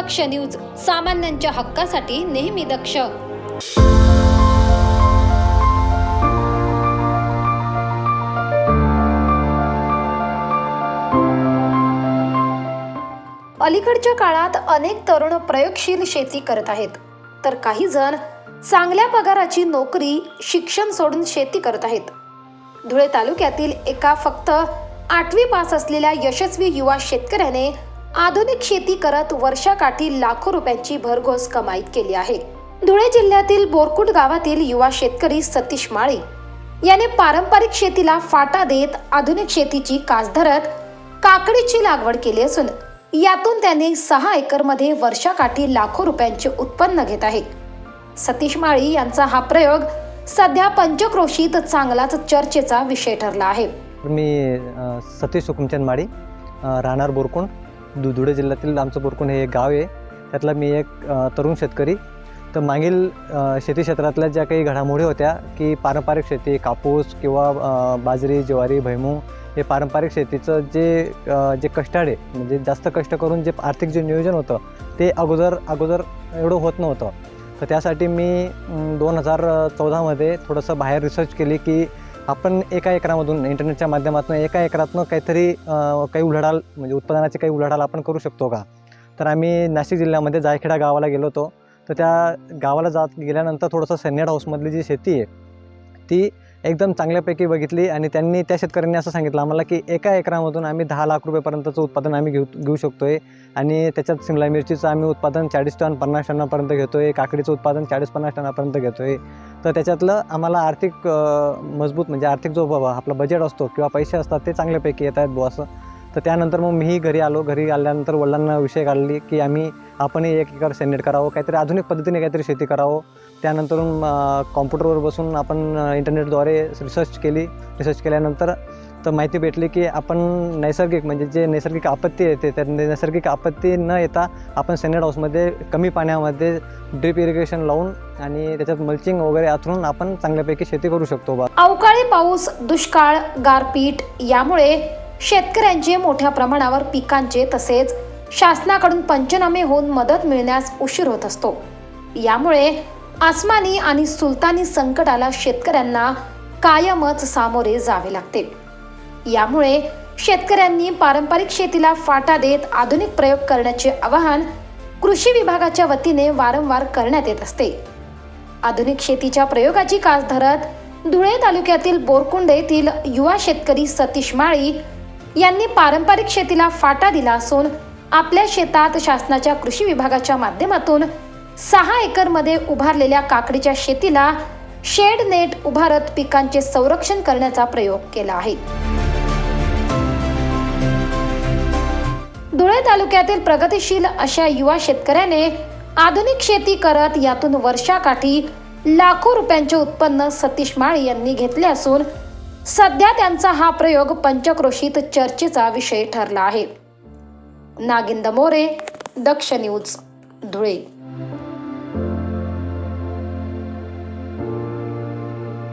दक्ष news सामान्यांच्या हक्कासाठी नेहमी दक्ष. अलीकडच्या काळात अनेक तरुण प्रयोगशील शेती करत आहेत. तर काही जण चांगल्या पगाराची नोकरी शिक्षण सोडून शेती करत आहेत. धुळे तालुक्यातील एका फक्त आठवी पास असलेल्या यशस्वी युवा शेतकऱ्याने आधुनिक शेती करत वर्षाकाठी लाखो रुपयांची भरघोस कमाई केली आहे. धुळे जिल्ह्यातील बोरकुट गावातील युवा शेतकरी सतीश माळी याने पारंपरिक शेतीला फाटा देत आधुनिक शेतीची कास धरत काकडीची लागवड केली असून यातून त्याने सहा एकरमध्ये वर्षाकाठी लाखो रुपयांचे उत्पन्न घेत आहे. सतीश माळी यांचा हा प्रयोग सध्या पंचक्रोशीत चांगलाच चर्चेचा विषय ठरला आहे. मी सतीश हुकुमचंद माळी राहणार बोरकुंड. दु धुळे जिल्ह्यातील आमचं बोरकुंड हे एक गाव आहे. त्यातला मी एक तरुण शेतकरी. तर मागील शेती क्षेत्रातल्या ज्या काही घडामोडी होत्या की पारंपरिक शेती कापूस किंवा बाजरी ज्वारी भैमूग हे पारंपरिक शेतीचं जे जे कष्टाळे म्हणजे जास्त कष्ट करून जे आर्थिक जे नियोजन होतं ते अगोदर अगोदर एवढं होत नव्हतं. तर त्यासाठी मी दोन हजार चौदामध्ये थोडंसं बाहेर रिसर्च केली की आपण एका एकरामधून इंटरनेटच्या माध्यमातून एका एकरातनं काहीतरी काही उलाढाल म्हणजे उत्पादनाची काही उलाढाल आपण करू शकतो का? तर आम्ही नाशिक जिल्ह्यामध्ये जायखेडा गावाला गेलो होतो. तर त्या गावाला जात गेल्यानंतर थोडंसं सन्नेड हाऊसमधली जी शेती आहे ती एकदम चांगल्यापैकी बघितली आणि त्यांनी त्या शेतकऱ्यांनी असं सांगितलं आम्हाला की एका एकरामधून आम्ही दहा लाख रुपयेपर्यंतचं उत्पादन आम्ही घेऊ घेऊ शकतो आहे आणि त्याच्यात शिमला मिरचीचं आम्ही उत्पादन चाळीस टन पन्नास टनापर्यंत घेतो आहे काकडीचं उत्पादन चाळीस पन्नास टनापर्यंत घेतो आहे तर त्याच्यातलं आम्हाला आर्थिक मजबूत म्हणजे आर्थिक जो आपला बजेट असतो किंवा पैसे असतात ते चांगल्यापैकी येत आहेत बुवा असं. तर त्यानंतर मग मीही घरी आलो. घरी आल्यानंतर वडिलांना विषय काढली की आम्ही आपणही एक एकर सेनेट करावं. काहीतरी आधुनिक पद्धतीने काहीतरी शेती करावं. त्यानंतर कॉम्प्युटरवर बसून आपण इंटरनेटद्वारे रिसर्च केली. रिसर्च केल्यानंतर तर माहिती भेटली की आपण नैसर्गिक म्हणजे जे नैसर्गिक आपत्ती येते त्या नैसर्गिक आपत्ती न येता आपण सेनेट हाऊसमध्ये कमी पाण्यामध्ये ड्रीप इरिगेशन लावून आणि त्याच्यात मल्चिंग वगैरे आथरून आपण चांगल्यापैकी शेती करू शकतो बा. अवकाळी पाऊस दुष्काळ गारपीट यामुळे शेतकऱ्यांचे मोठ्या प्रमाणावर पिकांचे तसेच शासनाकडून पंचनामे होऊन मदत मिळण्यास उशीर होत असतो. यामुळे आसमानी आणि सुलतानी संकटाला शेतकऱ्यांना कायमच सामोरे जावे लागते. यामुळे शेतकऱ्यांनी पारंपरिक शेतीला फाटा देत आधुनिक प्रयोग करण्याचे आवाहन कृषी विभागाच्या वतीने वारंवार करण्यात येत असते. आधुनिक शेतीच्या प्रयोगाची कास धरत धुळे तालुक्यातील बोरकुंड येथील युवा शेतकरी सतीश माळी यांनी पारंपरिक शेतीला फाटा दिला असून आपल्या शेतात शासनाच्या कृषी विभागाच्या माध्यमातून सहा एकरमध्ये उभारलेल्या काकडीच्या शेतीला शेड नेट उभारत पिकांचे संरक्षण करण्याचा प्रयोग केला आहे. धुळे तालुक्यातील प्रगतिशील अशा युवा शेतकऱ्याने आधुनिक शेती करत यातून वर्षाकाठी लाखो रुपयांचे उत्पन्न सतीश माळी यांनी घेतले असून सध्या त्यांचा हा प्रयोग पंचक्रोशीत चर्चेचा विषय ठरला आहे. नागिंद मोरे दक्ष न्यूज धुळे.